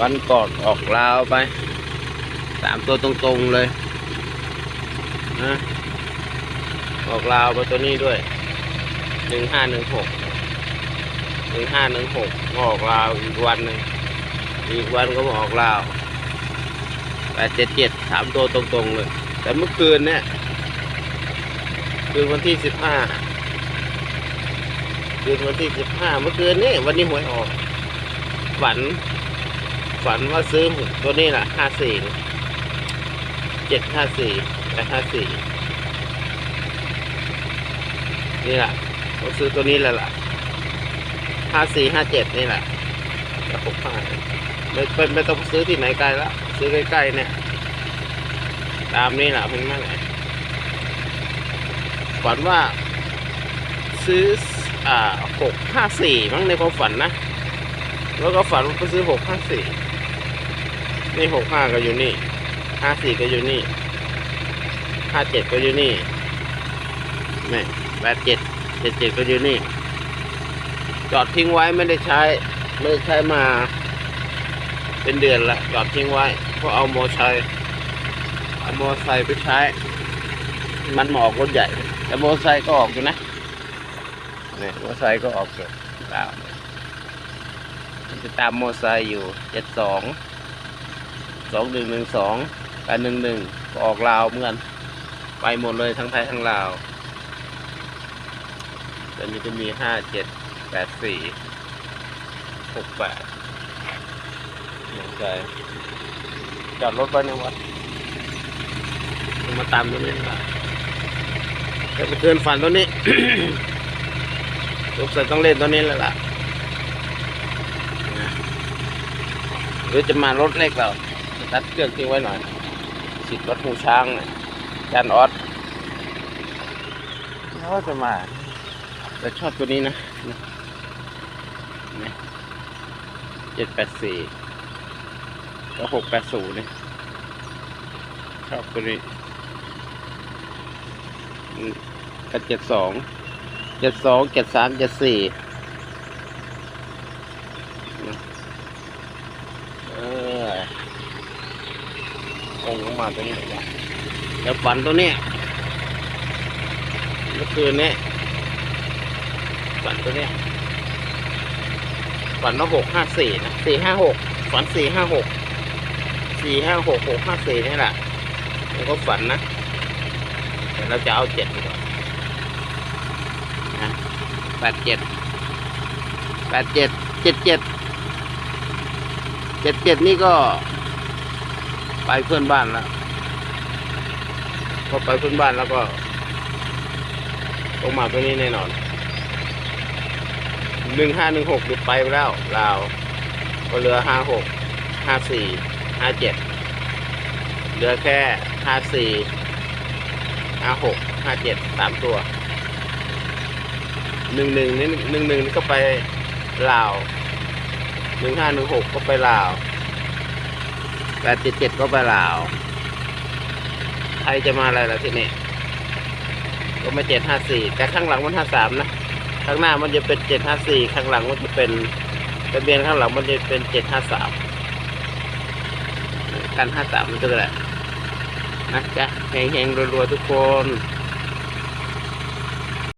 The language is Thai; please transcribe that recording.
วันก่อนออกลาวไปสามตัวตรงๆเลยนะออกลาวไปตัวนี้ด้วยหนึ่งห้าหนึ่งหกหนึ่งห้าหนึ่งหกออกลาวอีกวันหนึ่งอีกวันก็มาออกลาวแปดเจ็ดเจ็ดสามตัวตรงๆเลย แต่เมื่อคืนเนี่ยคืนวันที่สิบห้าคืนวันที่สิบห้าเมื่อคืนนี่วันนี้หวยออกฝัน ฝันว่าซื้อหมูตัวนี้แหละห้าสี่เจ็ดห้าสี่แปดห้าสี่นี่แหละผมซื้อตัวนี้แหละล่ะห้าสี่ห้าเจ็ดนี่แหละแล้วหกห้าไม่ไม่ไม่ต้องซื้อที่ไหนไกลละซื้อใกล้ๆเนี่ย ตามนี่แหละเพิ่งนั่นแหละฝันว่าซื้ออ่าหกห้าสี่มั้งในความฝันนะ แล้วก็ฝันว่าไปซื้อหกห้าสี่ นี่หกห้าก็อยู่นี่ห้าสี่ก็อยู่นี่ห้าเจ็ดก็อยู่นี่นี่แปดเจ็ดเจ็ดเจ็ดก็อยู่นี่ จอดทิ้งไว้ไม่ได้ใช้ ไม่ได้ใช้มา เป็นเดือนละจอดทิ้งไว้เพราะเอาโมอไซค์เอาโมอไซค์ไปใช้ มันหมอกรถใหญ่ แต่โมอไซค์ก็ออกอยู่นะนี่โมอไซค์ก็ออกอยู่ตามจะตามโมอไซค์อยู่เจ็ดสอง สองหนึ่งหนึ่งสองแปดหนึ่งหนึ่งก็ออกลาวเหมือนกันไปหมดเลยทั้งไทยทั้งลาวแต่นี้จะมีห้าเจ็ดแปดสี่หกแปดหนึ่งใจจอดรถไว้ในวัดมาตามตัวนี้นะแต่ไปเกินฝันตัวนี้สงสัยต้องเล่นตัวนี้แล้วล่ะหรือจะมารถเล็กเรา ตัดเครื่องทิ้งไว้หน่อยสิดรถหูช้างเนี่ยจานออสเขาจะมา แต่ชอบตัวนี้นะนะเจ็ดแปดสี่แล้วหกแปดศูนย์เนี่ยชอบตัวนี้กับเจ็ดสองเจ็ดสองเจ็ดสามเจ็ดสี่ เออ องมาตัวนี้นะแล้วฝันตัวเนี้ยเมื่อคืนเนี้ยฝันตัวเนี้ยฝันว่าหกห้าสี่นะสี่ห้าหกฝันสี่ห้าหกสี่ห้าหกหกห้าสี่นี่แหละแล้วก็ฝันนะแต่เราจะเอาเจ็ดดีกว่านะแปดเจ็ดแปดเจ็ดเจ็ดเจ็ดเจ็ดเจ็ดนี่ก็ ไปเพื่อนบ้านแล้วพอไปเพื่อนบ้านแล้วก็ต้องมาตัวนี้แน่นอนหนึ่งห้าหนึ่งหกหยุดไปแล้วลาวก็เหลือห้าหกห้าสี่ห้าเจ็ดเหลือแค่ห้าสี่ห้าหกห้าเจ็ดสามตัวหนึ่งหนึ่งนี่หนึ่งหนึ่งนี่ก็ไปลาวหนึ่งห้าหนึ่งหกก็ไปลาว ปดเจ็ดเจ็ดก็ไปลาวไทยจะมาอะไรล่ะทีนี้ก็มาเจ็ดห้าสี่แต่ข้างหลังมันห้าสามนะข้างหน้ามันจะเป็นเจ็ดห้าสี่ข้างหลังมันจะเป็นทะเบียนข้างหลังมันจะเป็นเจ็ดห้าสามกันห้าสามมันจะอะไรนะจ๊ะแหงๆรัวๆทุกคน